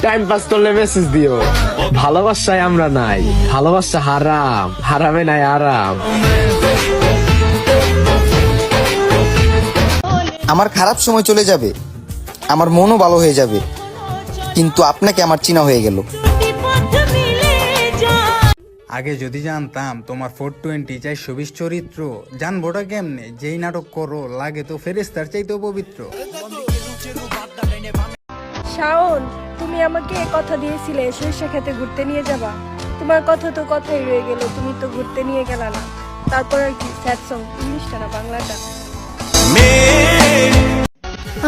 Time pass করলে message দিও। ভালোবাসায় আমরা নাই। ভালোবাসা হারাম। হারামে নাই আরাম। আমার খারাপ সময় চলে যাবে। আমার মনও ভালো হয়ে যাবে। কিন্তু আপনাকে আমার চিনা হয়ে গেল। আগে যদি জানতাম তোমার ফোর টোয়েন্টি চারশো বিশ চরিত্র জানবোটা কেমনে? যেই নাটক করো লাগে তো ফেরেস্তার চাইতেও পবিত্র। শাওন তুমি আমাকে কথা দিয়েছিলে সরিষা খেতে ঘুরতে নিয়ে যাবা। তোমার কথা তো কথাই রয়ে গেল তুমি তো ঘুরতে নিয়ে গেলা না। তারপর আর কি স্যাড সং ইংলিশটা না বাংলাটা।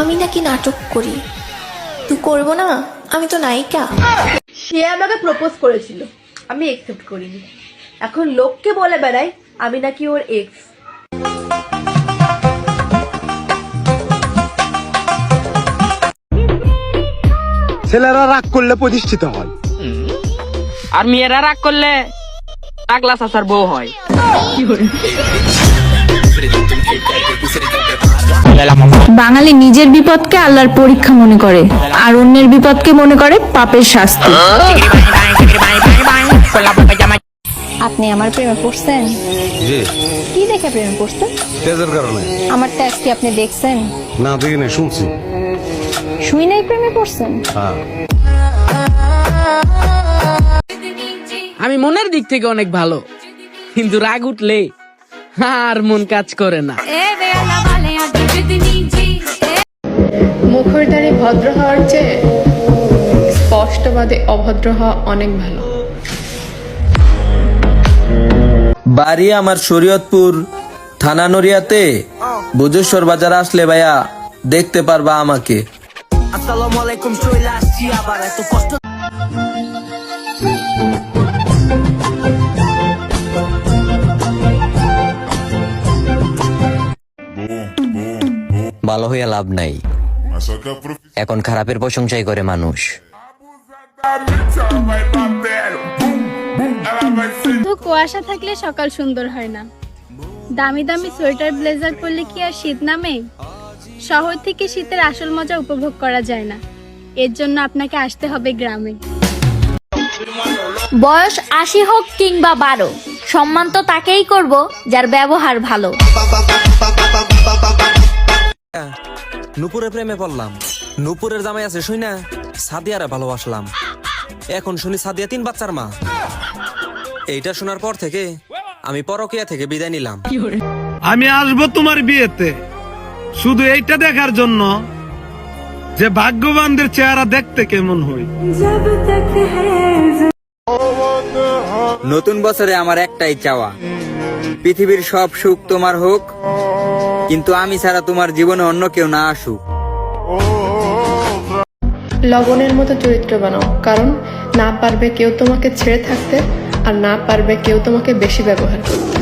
আমি নাকি নাটক করি। তুই করব না? আমি তো নায়িকা। সে আমাকে প্রপোজ করেছিল। আমি একসেপ্ট করিনি। এখন লোককে বলে বেড়াই আমি নাকি ওর এক্স ছেলেরা রাগ করলে প্রতিষ্ঠিত হয়। আর মেয়েরা রাগ করলে পাগলা চাচার বউ হয়। বাঙালি নিজের বিপদকে আল্লাহর পরীক্ষা মনে করে আর অন্যের বিপদকে মনে করে পাপের শাস্তি। আপনি আমার প্রেমে পড়ছেন? কি দেখে প্রেমে পড়ছেন? তেজের কারণে। আমার টেস্ট কি আপনি দেখছেন। না দেখি না শুনছি। শুই নাই প্রেমে পড়ছেন? হ্যাঁ। আমি মনের দিক থেকে অনেক ভালো কিন্তু রাগ উঠলে আর মন কাজ করে না। মুখরদারি ভদ্র হওয়ার চেয়ে স্পষ্টবাদে অভদ্র হওয়া অনেক ভালো। বাড়ি আমার শরীয়তপুর থানা নড়িয়াতে বুজেশ্বর বাজার আসলে ভাইয়া দেখতে পারবা আমাকে। ভালো হইয়া লাভ নাই। এখন খারাপের প্রশংসাই করে মানুষ। তো কুয়াশা থাকলে সকাল সুন্দর হয় না। দামি দামি সোয়েটার ব্লেজার পরলে কি আর শীত নামে? শহর থেকে শীতের আসল মজা উপভোগ করা যায় না। এর জন্য আপনাকে আসতে হবে গ্রামে। বয়স আশি হোক কিংবা বারো সম্মান তো তাকেই করব যার ব্যবহার ভালো। নুপুরের প্রেমে পড়লাম। নুপুরের জামাই আছে শুই না। সাদিয়ারে ভালোবাসলাম। এখন শুনি সাদিয়া তিন বাচ্চার মা। এইটা শোনার পর থেকে আমি পরকিয়া থেকে বিদায় নিলাম। আমি আসব তোমার বিয়েতে। শুধু এইটা দেখার জন্য যে ভাগ্যবানদের চেহারা দেখতে কেমন হয়। নতুন বছরে আমার একটাই চাওয়া। পৃথিবীর সব সুখ তোমার হোক কিন্তু আমি ছাড়া তোমার জীবনে অন্য কেউ না আসুক। লবণের মতো চরিত্র বানাও কারণ না পারবে কেউ তোমাকে ছেড়ে থাকতে আর না পারবে কেউ তোমাকে বেশি ব্যবহার করতে।